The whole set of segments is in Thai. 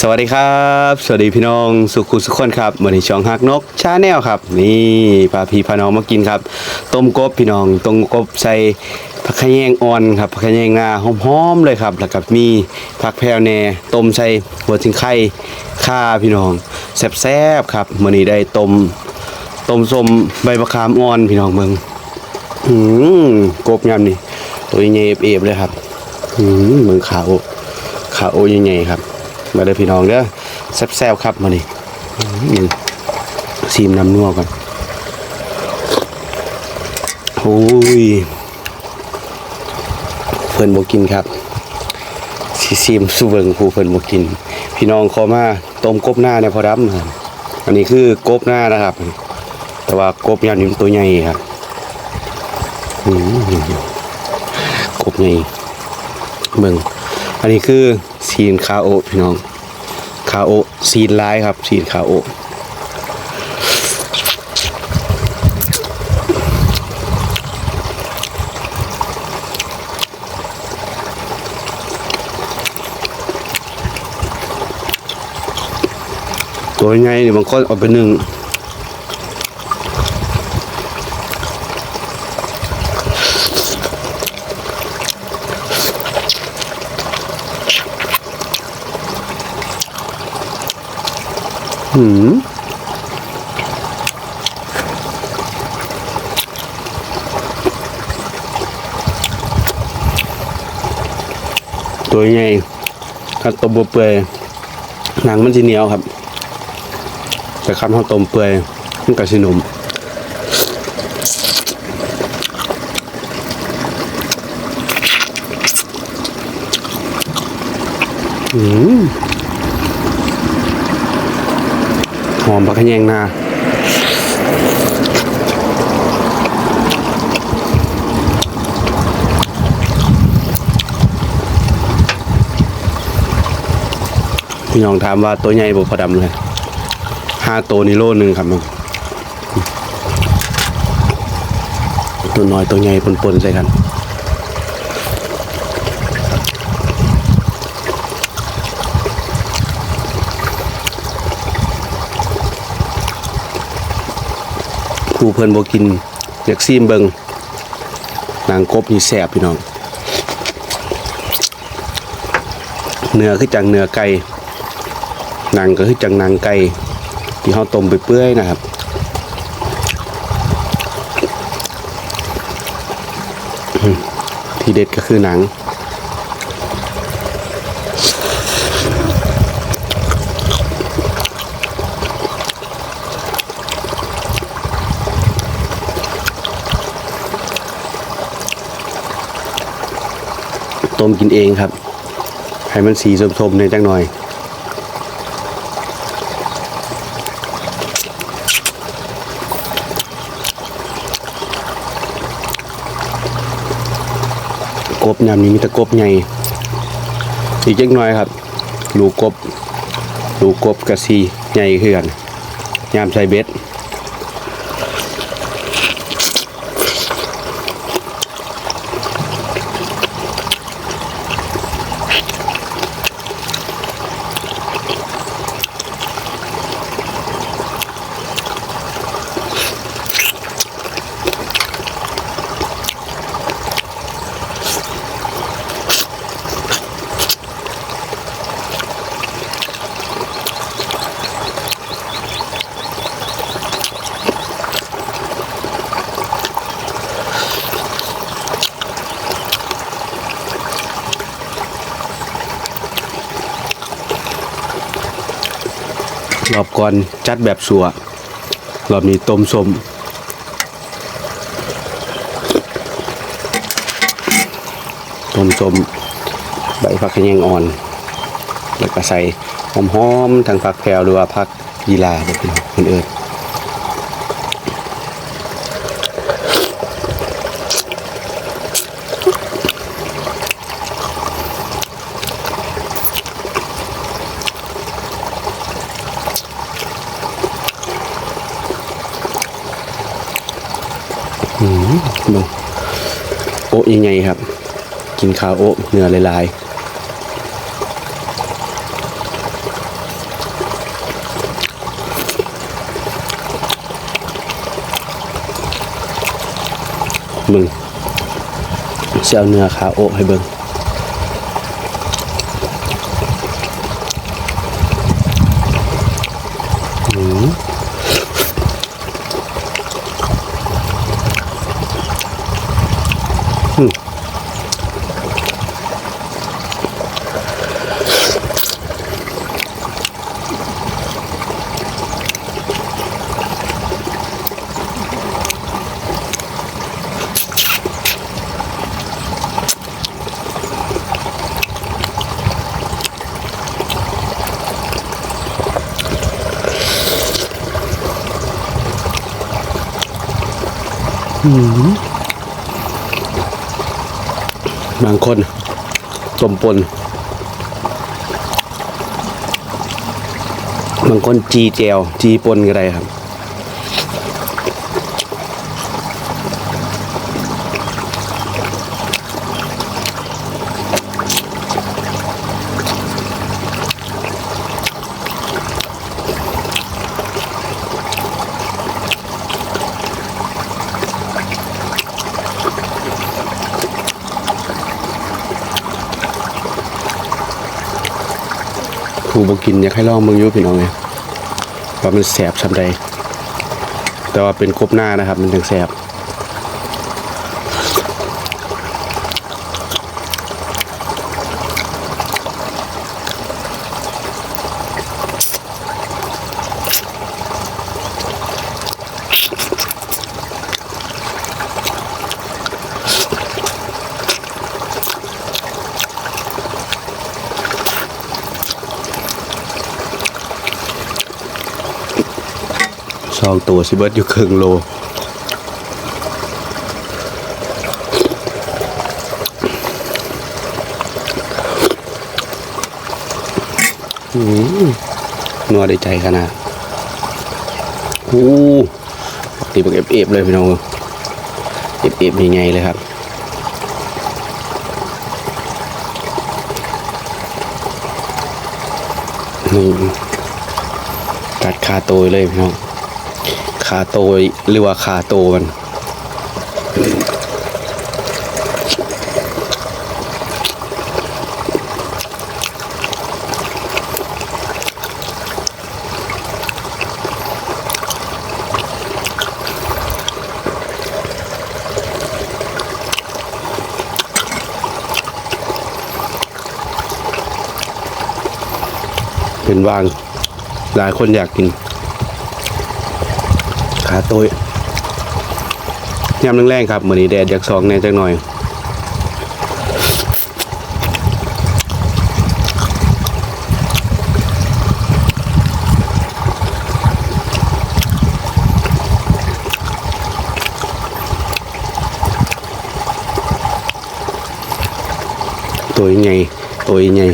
สวัสดีครับ สวัสดีพี่น้องสุขุสุขคนครับวันนี้ช่องฮักนกชาแนลครับ นี่พาพี่พาน้องมากินครับ ต้มกบพี่น้องต้มกบใส่ผักขะแยงอ่อนครับผักขะแยงงาหอมๆเลยครับ แล้วก็มีผักแพรวแหน่ต้มใส่หัวจิงไข่ข่าพี่น้องแซ่บๆครับวันนี้ได้ต้มต้มส้มใบมะขามอ่อนพี่น้องเมืองอืมกบยำนี่ตัวใหญ่เอฟเลยครับอืมเมืองขาโอขาโอใหญ่ๆครับ มาเด้อพี่น้องเด้อแซ่บๆครับมานี่อืมซีมน้ำนัวก่อนโอ้ยเพิ่นบกินครับสิซีมสุเบิงผู้เพิ่นบกิน พี่น้องขอมาต้มกบหน้าเนี่ยพอดำครับอันนี้คือกบหน้านะครับ แต่ว่ากบยามนี้มันตัวใหญ่ครับกบใหญ่เบิ่งอันนี้คือ ซีนคาโอพี่น้องคาโอซีนลายครับซีนคาโอตัวใหญ่นี่บางคนเอาไปหนึ่ง หืมตัวใหญ่ถ้าต้มบ่เปื่อยหนังมันจะเหนียวครับ แต่คำเขาต้มเปื่อยมันก็สิหนุ่มอืม หอมผักขะแยงนาพี่น้องถามว่าตัวใหญ่บ่พอดำเลยห้าตัวนี่โลหนึ่งครับน้องตัวน้อยตัวใหญ่ปนๆใส่กัน ผู้เพิ่นบ่กินอยากซีมเบิงนางกบนี่แซ่บพี่น้องเนื้อคือจังเนื้อไก่นังก็คือจังนังไก่ที่เขาต้มไปเปื่อยนะครับที่เด็ดก็คือหนัง ต้มกินเองครับ ให้มันสีสมๆในอยจังหน่อยกบยามนี้มีแต่กบใหญ่อีกจักหน่อยครับลูกกบลูกกบกระซีใหญ่คือนยามใส่เบ็ด รอบก่อนจัดแบบสัวรอบนี้ต้มสมต้มสมใบผักขยงอ่อน แล้วก็ใส่หอมๆทางผักแพรวหรือว่าผักยีราเด็กพี่น้องคนอื่น ดูโอ๊ยังไงครับ กินข้าวโอ๊เนื้อลายๆมึงเสี่ยวเนื้อขาโอ๊ให้เบิ่ง บางคนต้มปน บางคนจีแจวจีปนก็ได้ครับ ผู้บกินอยากให้ลองมึงอยุพี่น้องเลยว่ามันแสบชำใดแต่ว่าเป็นกบหน้านะครับ มันถึงแสบ สองตัวสิเบิร์ดอยู่ครึ่งโลนัวได้ใจขนาดโอ้ตีบักเอฟเอฟเลยพี่น้องเอฟเอฟยังไงเลยครับนี่ตัดคาโตยเลยพี่น้อง คาโตหรือว่าคาโตมันเป็นวางหลายคนอยากกิน ขาโตยยำแรงๆครับมือนี้แดดอยากสองแน่จักหน่อยตัวใหญ่ตัวใหญ่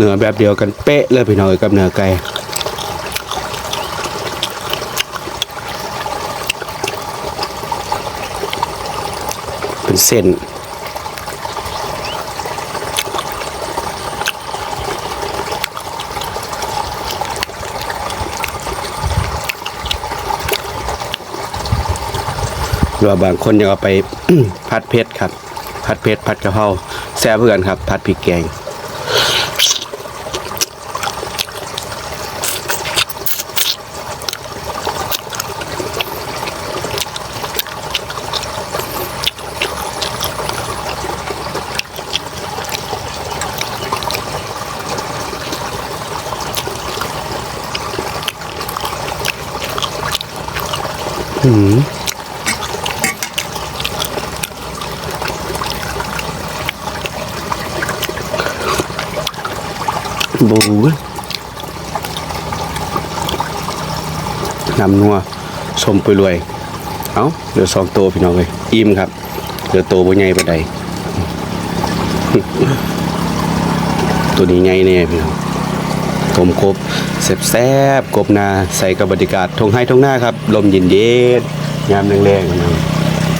เนื้อแบบเดียวกันเป๊ะเลยพี่น้อยกับเนื้อไก่เป็นเส้นหรือว่าบางคนยังเอาไป ผัดเผ็ดครับ ผัดเผ็ดผัดกะเพราแซ่บเพื่อนครับ ผัดพริกแกง อืมบูน้ำนัวชมไปรวย เอาเหลือสองตัวพี่น้องเลยอิ่มครับเหลือตัวบ่ใหญ่ปานใดตัวนี้ใหญ่แน่พี่น้องผมครบ แซ่บๆกบนาใส่กับบรรยากาศทงให้ทงหน้าครับ ลมเย็นเย็นๆยามแรงๆน้อง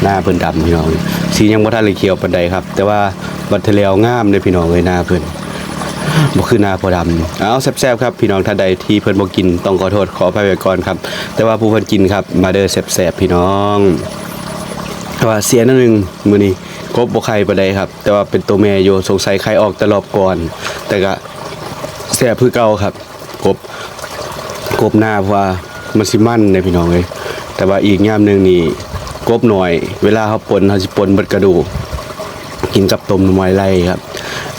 หน้าเพิ่นดำพี่น้องสียังบ่ทันเลยเขียวปานใดครับ แต่ว่าบัดทะเลวงามเลยพี่น้องเอ้ยหน้าเพิ่นบ่คือหน้าพอดำเอาแซ่บๆครับพี่น้องท่านใดที่เพิ่นบ่กินต้องขอโทษขออภัยไว้ก่อนครับ แต่ว่าผู้เพิ่นกินครับมาเด้อแซ่บๆพี่น้องแต่ว่าเสียนิดนึงมื้อนี้กบบ่ไข่ปานใดครับ แต่ว่าเป็นตัวแม่อยู่สงสัยไข่ออกแต่รอบก่อน แต่ก็แซ่บคือเก่าครับ กบกบหน้าเพราะว่ามันสิมั่นเด้พี่น้องเอ้ยแต่ว่าอีกยามหนึงนี่กบหน่อย เวลาเฮาปนเฮาสิปนบดกระดูกกินกับต้มน่อไม้ไล่ครับ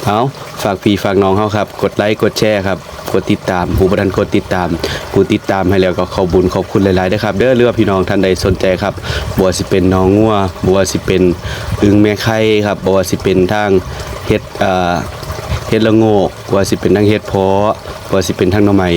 เอาฝากพี่ฝากน้องเขาครับ กดไลค์กดแชร์ครับกดติดตามผู้ประทันกดติดตามผู้ติดตามให้แล้วก็ขอบุญขอบคุณหลายๆนะครับเด้อเรือพี่น้องท่านใดสนใจครับบัวสิเป็นน้องงัวบัวสิเป็นอึงแม่ไข่ครับบัวสิเป็นทางเฮ็ดอ่า เฮ็ดละโงกว่าสิเป็นทั้งเฮ็ดเพาะว่าสิเป็นทั้งหน่อไม้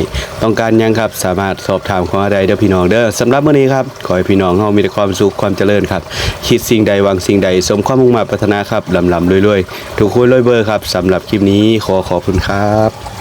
ต้องการยังครับสามารถสอบถามข้ามาได้เด้อพี่น้องเด้อสำหรับมื้อนี้ครับขอให้พี่น้องเฮามีแต่ความสุขความเจริญครับคิดสิ่งใดวางสิ่งใด สมความมุ่งมั่นปรารถนาครับลำลำรวยๆทุกคนรวยเบอร์ครับสำหรับคลิปนี้ขอขอบคุณครับ